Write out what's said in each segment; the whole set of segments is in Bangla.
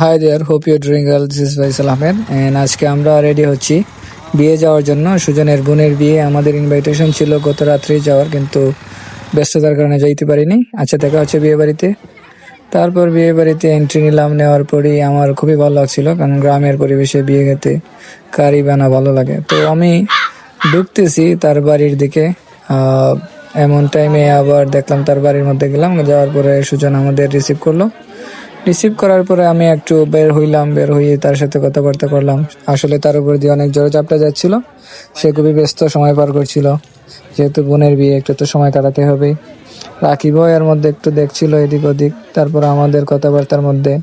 Hi there hope you doing well this is Faisal Ahmed আজকে আমরা রেডি হচ্ছি বিয়ে যাওয়ার জন্য। সুজনের বোনের বিয়ে, আমাদের ইনভাইটেশন ছিল গত রাত্রেই যাওয়ার, কিন্তু ব্যস্ততার কারণে যাইতে পারিনি। আচ্ছা দেখা হচ্ছে বিয়ে বাড়িতে। তারপর বিয়ে বাড়িতে এন্ট্রি নিলাম, নেওয়ার পরেই আমার খুবই ভালো লাগছিল, কারণ গ্রামের পরিবেশে বিয়ে খেতে কারি বানা ভালো লাগে। তো আমি ঢুকতেছি তার বাড়ির দিকে এমন টাইমে আবার দেখলাম তার বাড়ির মধ্যে গেলাম, যাওয়ার পরে সুজন আমাদের রিসিভ করল। রিসিভ করার পরে আমি একটু বের হইলাম, বের হয়ে তার সাথে কথাবার্তা করলাম। আসলে তার উপর দিয়ে অনেক জোরে চাপটা যাচ্ছিল। সে খুবই ব্যস্ত, সময় পার করছিল। যেহেতু বোনের বিয়ে, একটু তো সময় কাটাতে হবে। রাকিবও এর মধ্যে একটু দেখছিল এদিক ওদিক। তারপর আমাদের কথাবার্তার মধ্যে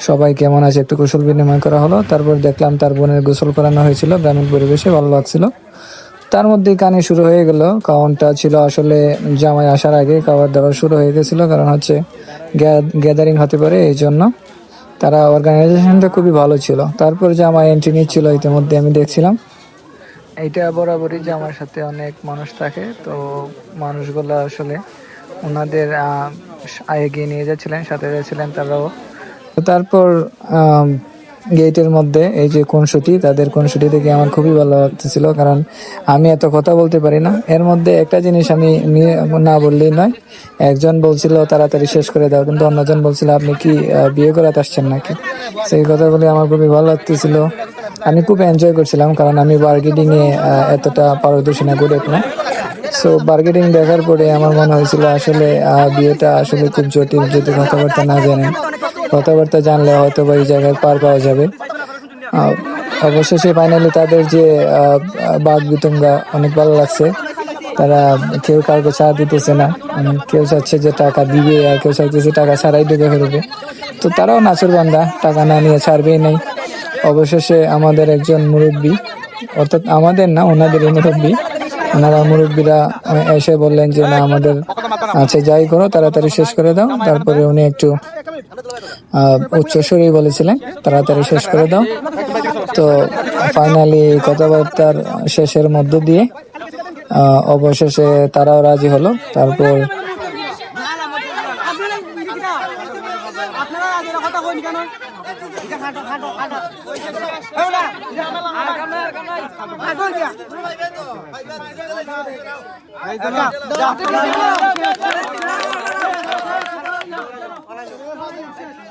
সবাই কেমন আছে একটু কুশল বিনিময় করা হলো। তারপর দেখলাম তার বোনের গোসল করানো হয়েছিল, গ্রামীণ পরিবেশে ভালো লাগছিল। তার মধ্যে কানে শুরু হয়ে গেল। কারণটা ছিল আসলে জামাই আসার আগে খাবার দাবার শুরু হয়ে গেছিল, কারণ হচ্ছে গ্যাদারিং হতে পারে, এই জন্য তারা অর্গানাইজেশনটা খুবই ভালো ছিল। তারপর জামাই এন্ট্রি নিচ্ছিল, ইতিমধ্যে আমি দেখছিলাম। এইটা বরাবরই যে আমার সাথে অনেক মানুষ থাকে, তো মানুষগুলো আসলে ওনাদের এগিয়ে নিয়ে যাচ্ছিলেন, সাথে যাচ্ছিলেন তারাও। তারপর গেটের মধ্যে এই যে কোনসুটি তাদের কোনসুটি থেকে আমার খুবই ভালো লাগতেছিল কারণ আমি এত কথা বলতে পারি না। এর মধ্যে একটা জিনিস আমি না বললেই নয় একজন বলছিল তাড়াতাড়ি শেষ করে দাও। কিন্তু অন্যজন বলছিল আপনি কি বিয়ে করাতে আসছেন নাকি? সেই কথাগুলি আমার খুবই ভালো লাগতেছিল। আমি খুব এনজয় করছিলাম কারণ আমি বার্গেটিং এ আহ, এতটা পারদর্শী না করে না। সো বার্গেটিং দেখার পরে আমার মনে হয়েছিল আসলে বিয়েটা আসলে খুব জটিল যদি কথাবার্তা না জানেন। কথাবার্তা জানলে হয়তো বা এই জায়গায় পার পাওয়া যাবে। অবশেষে ফাইনালি তাদের যে বাঘ বিতঙ্গা অনেক ভালো লাগছে। তারা কেউ কাউকে চা দিতেছে না। কেউ চাচ্ছে যে টাকা দিবে আর কেউ চাইতেছে টাকা ছাড়াই ডুবে ফেলবে। তো তারাও নাচের বান্দা, টাকা না নিয়ে ছাড়বেই নাই। অবশেষে আমাদের একজন মুরব্বী, অর্থাৎ আমাদের না ওনাদেরই মুরব্বী, ওনারা মুরব্বীরা এসে বললেন যে, না, আমাদের আচ্ছা যাই করো, তাড়াতাড়ি শেষ করে দাও। তারপরে উনি একটু আহ, উচ্চস্বরেই বলেছিলেন তাড়াতাড়ি শেষ করে দাও তো ফাইনালি কথাবার্তার শেষের মধ্য দিয়ে অবশেষে তারাও রাজি হলো তারপর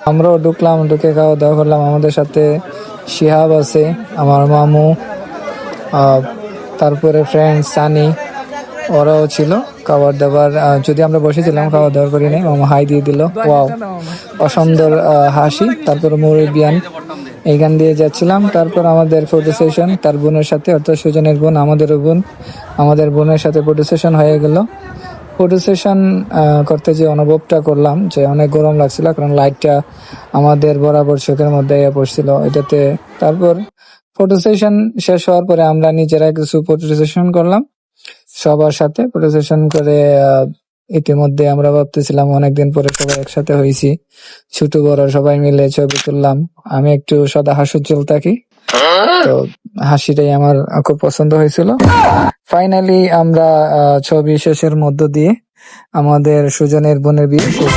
আমরাও ঢুকলাম, ঢুকে খাওয়া দাওয়া করলাম। আমাদের সাথে শিহাব আছে, আমার মামু তারপরে ফ্রেন্ড সানি, ওরাও ছিল খাবার দাবার যদি আমরা বসেছিলাম খাওয়া দাওয়া করি নাই মামা হাই দিয়ে দিল, ওয়াও, অসুন্দর হাসি। তারপর মুরব্বিয়ান, এইখান দিয়ে যাচ্ছিলাম। তারপর আমাদের ফটো সেশন তার বোনের সাথে, অর্থাৎ সুজনের বোন, আমাদেরও বোন, আমাদের বোনের সাথে ফটো সেশন হয়ে গেল। ফটো সেশন করতে যে অনুভবটা করলাম, যে অনেক গরম লাগছিল, কারণ লাইটটা আমাদের বরাবর চোখের মধ্যে এসে পড়ছিল এটাতে। তারপর ফটো সেশন শেষ হওয়ার পরে আমরা নিজেরা কিছু ফটো সেশন করলাম। সবার সাথে ফটো সেশন করে ইতিমধ্যে আমরা ভাবতেছিলাম অনেকদিন পরে সবাই একসাথে হয়েছি। ছোট বড় সবাই মিলে ছবি তুললাম। আমি একটু সদা হাস্যোজ্জ্বল থাকি। তো হাসিটাই আমার খুব পছন্দ হয়েছিল। ফাইনালি আমরা ছবি শেষের মধ্য দিয়ে আমাদের সুজনের বোনের বিয়ে শেষ